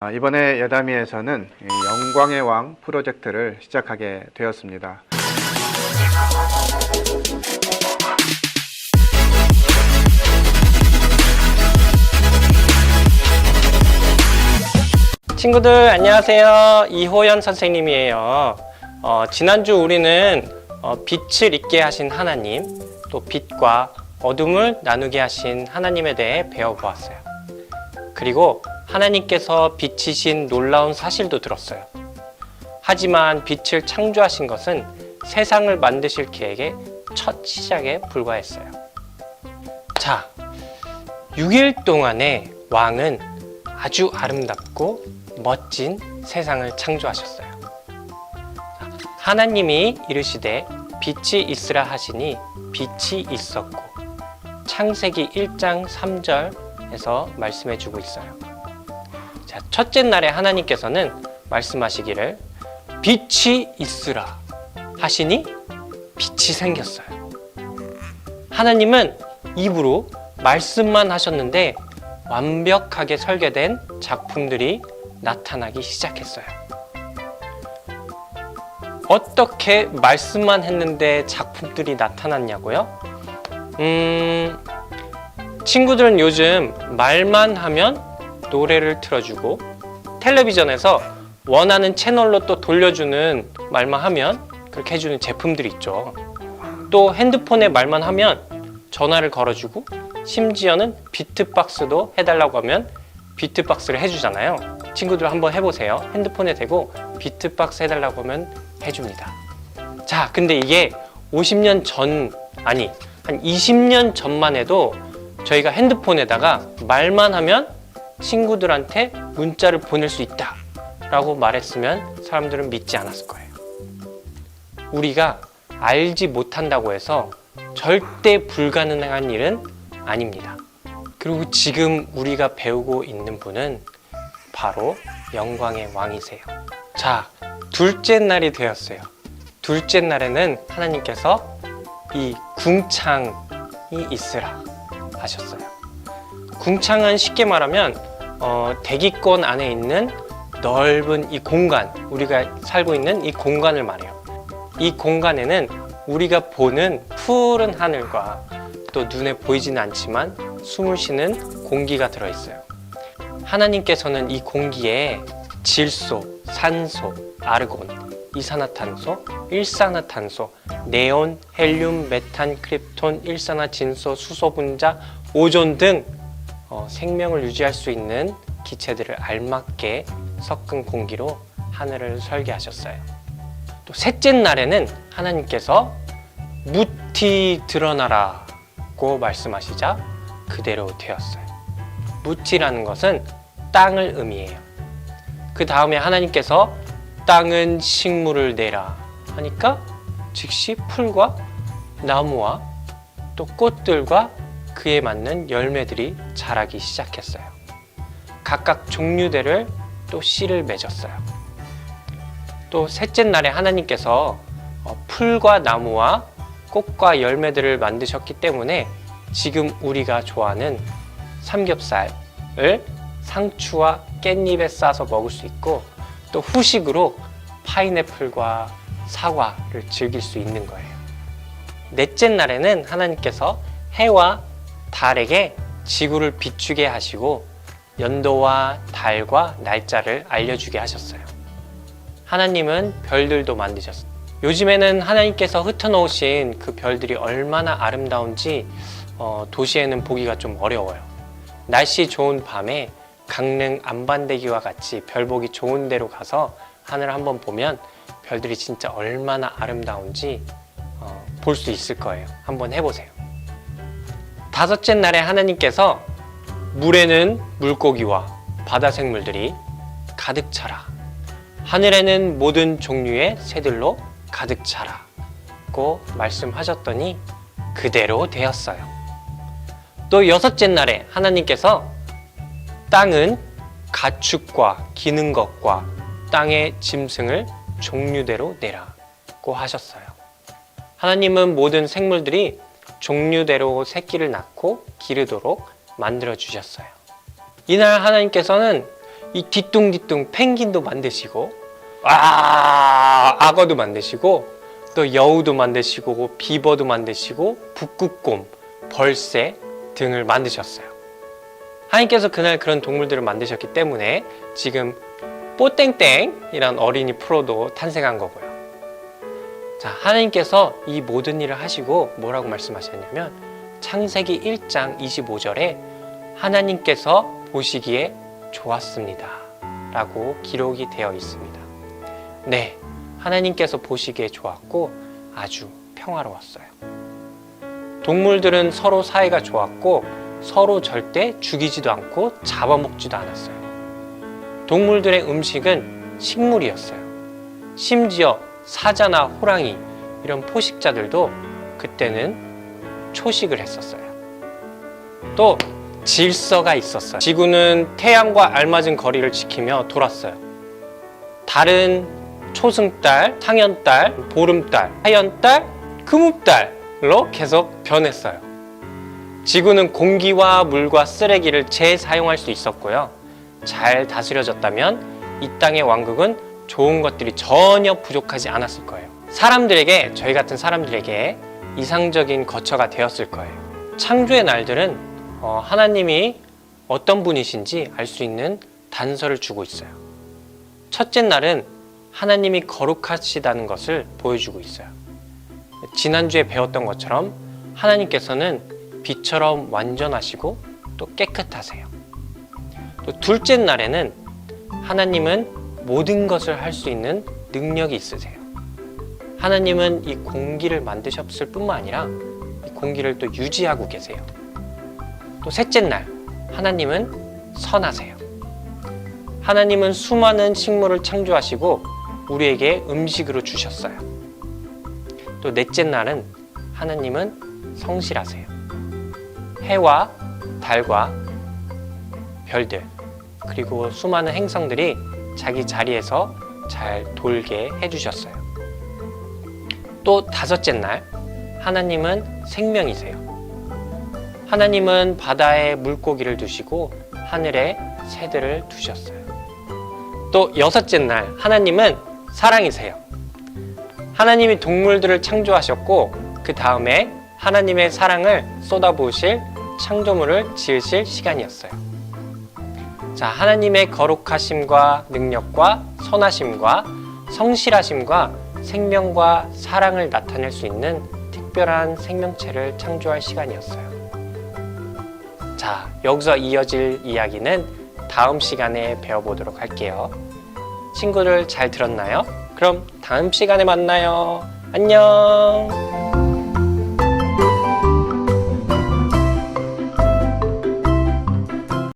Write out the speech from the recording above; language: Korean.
아, 이번에 여담이에서는 이 영광의 왕 프로젝트를 시작하게 되었습니다. 친구들 안녕하세요. 이호연 선생님이에요. 어, 지난주 우리는 어, 빛을 있게 하신 하나님 또 빛과 어둠을 나누게 하신 하나님에 대해 배워보았어요. 그리고 하나님께서 빛이신 놀라운 사실도 들었어요 하지만 빛을 창조하신 것은 세상을 만드실 계획의 첫 시작에 불과했어요 자 6일 동안의 왕은 아주 아름답고 멋진 세상을 창조하셨어요. 하나님이 이르시되 빛이 있으라 하시니 빛이 있었고 창세기 1장 3절에서 말씀해 주고 있어요. 자, 첫째 날에 하나님께서는 말씀하시기를 빛이 있으라 하시니 빛이 생겼어요. 하나님은 입으로 말씀만 하셨는데 완벽하게 설계된 작품들이 나타나기 시작했어요. 어떻게 말씀만 했는데 작품들이 나타났냐고요? 음, 친구들은 요즘 말만 하면 노래를 틀어주고 텔레비전에서 원하는 채널로 또 돌려주는 말만 하면 그렇게 해주는 제품들이 있죠. 또 핸드폰에 말만 하면 전화를 걸어주고 심지어는 비트박스도 해달라고 하면 비트박스를 해주잖아요. 친구들 한번 해보세요. 핸드폰에 대고 비트박스 해달라고 하면 해줍니다. 자, 근데 이게 50년 전, 아니, 한 20년 전만 해도 저희가 핸드폰에다가 말만 하면 친구들한테 문자를 보낼 수 있다. 라고 말했으면 사람들은 믿지 않았을 거예요. 우리가 알지 못한다고 해서 절대 불가능한 일은 아닙니다. 그리고 지금 우리가 배우고 있는 분은 바로 영광의 왕이세요. 자, 둘째 날이 되었어요. 둘째 날에는 하나님께서 이 궁창이 있으라 하셨어요. 궁창은 쉽게 말하면 어, 대기권 안에 있는 넓은 이 공간, 우리가 살고 있는 이 공간을 말해요. 이 공간에는 우리가 보는 푸른 하늘과 또 눈에 보이지는 않지만 숨을 쉬는 공기가 들어있어요. 하나님께서는 이 공기에 질소, 산소, 아르곤, 이산화탄소, 일산화탄소, 네온, 헬륨, 메탄, 크립톤, 일산화진소, 수소 분자, 오존 등 어, 생명을 유지할 수 있는 기체들을 알맞게 섞은 공기로 하늘을 설계하셨어요. 또 셋째 날에는 하나님께서 무티 드러나라고 말씀하시자 그대로 되었어요. 무티라는 것은 땅을 의미해요. 그 다음에 하나님께서 땅은 식물을 내라 하니까 즉시 풀과 나무와 또 꽃들과 그에 맞는 열매들이 자라기 시작했어요. 각각 종류대를 또 씨를 맺었어요. 또 셋째 날에 하나님께서 어, 풀과 나무와 꽃과 열매들을 만드셨기 때문에 지금 우리가 좋아하는 삼겹살을 상추와 깻잎에 싸서 먹을 수 있고 또 후식으로 파인애플과 사과를 즐길 수 있는 거예요. 넷째 날에는 하나님께서 해와 달에게 지구를 비추게 하시고 연도와 달과 날짜를 알려주게 하셨어요. 하나님은 별들도 만드셨어요. 요즘에는 하나님께서 흩어놓으신 그 별들이 얼마나 아름다운지 어, 도시에는 보기가 좀 어려워요. 날씨 좋은 밤에 강릉 안반대기와 같이 별 보기 좋은 데로 가서 하늘을 한번 보면 별들이 진짜 얼마나 아름다운지 어, 볼 수 있을 거예요. 한번 해보세요. 다섯째 날에 하나님께서 물에는 물고기와 바다 생물들이 가득 차라. 하늘에는 모든 종류의 새들로 가득 차라 고 말씀하셨더니 그대로 되었어요. 또 여섯째 날에 하나님께서 땅은 가축과 기는 것과 땅의 짐승을 종류대로 내라고 하셨어요. 하나님은 모든 생물들이 종류대로 새끼를 낳고 기르도록 만들어 주셨어요. 이날 하나님께서는 이 뒤뚱뒤뚱 펭귄도 만드시고 아 악어도 만드시고 또 여우도 만드시고 비버도 만드시고 북극곰, 벌새 등을 만드셨어요. 하나님께서 그날 그런 동물들을 만드셨기 때문에 지금 뽀땡땡이란 어린이 프로도 탄생한 거고요. 자, 하나님께서 이 모든 일을 하시고 뭐라고 말씀하셨냐면 창세기 1장 25절에 하나님께서 보시기에 좋았습니다. 라고 기록이 되어 있습니다. 네, 하나님께서 보시기에 좋았고 아주 평화로웠어요. 동물들은 서로 사이가 좋았고 서로 절대 죽이지도 않고 잡아먹지도 않았어요. 동물들의 음식은 식물이었어요. 심지어 사자나 호랑이 이런 포식자들도 그때는 초식을 했었어요. 또 질서가 있었어요. 지구는 태양과 알맞은 거리를 지키며 돌았어요. 달은 초승달, 상현달, 보름달, 하연달, 금음달로 계속 변했어요. 지구는 공기와 물과 쓰레기를 재사용할 수 있었고요. 잘 다스려졌다면 이 땅의 왕국은 좋은 것들이 전혀 부족하지 않았을 거예요. 사람들에게, 저희 같은 사람들에게 이상적인 거처가 되었을 거예요. 창조의 날들은 어, 하나님이 어떤 분이신지 알 수 있는 단서를 주고 있어요. 첫째 날은 하나님이 거룩하시다는 것을 보여주고 있어요. 지난주에 배웠던 것처럼 하나님께서는 빛처럼 완전하시고 또 깨끗하세요. 또 둘째 날에는 하나님은 모든 것을 할 수 있는 능력이 있으세요. 하나님은 이 공기를 만드셨을 뿐만 아니라 이 공기를 또 유지하고 계세요. 또 셋째 날, 하나님은 선하세요. 하나님은 수많은 식물을 창조하시고 우리에게 음식으로 주셨어요. 또 넷째 날은 하나님은 성실하세요. 해와 달과 별들, 그리고 수많은 행성들이 자기 자리에서 잘 돌게 해주셨어요. 또 다섯째 날, 하나님은 생명이세요. 하나님은 바다에 물고기를 두시고 하늘에 새들을 두셨어요. 또 여섯째 날, 하나님은 사랑이세요. 하나님이 동물들을 창조하셨고, 그 다음에 하나님의 사랑을 쏟아부으실 창조물을 지으실 시간이었어요. 자, 하나님의 거룩하심과 능력과 선하심과 성실하심과 생명과 사랑을 나타낼 수 있는 특별한 생명체를 창조할 시간이었어요. 자, 여기서 이어질 이야기는 다음 시간에 배워보도록 할게요. 친구들 잘 들었나요? 그럼 다음 시간에 만나요. 안녕!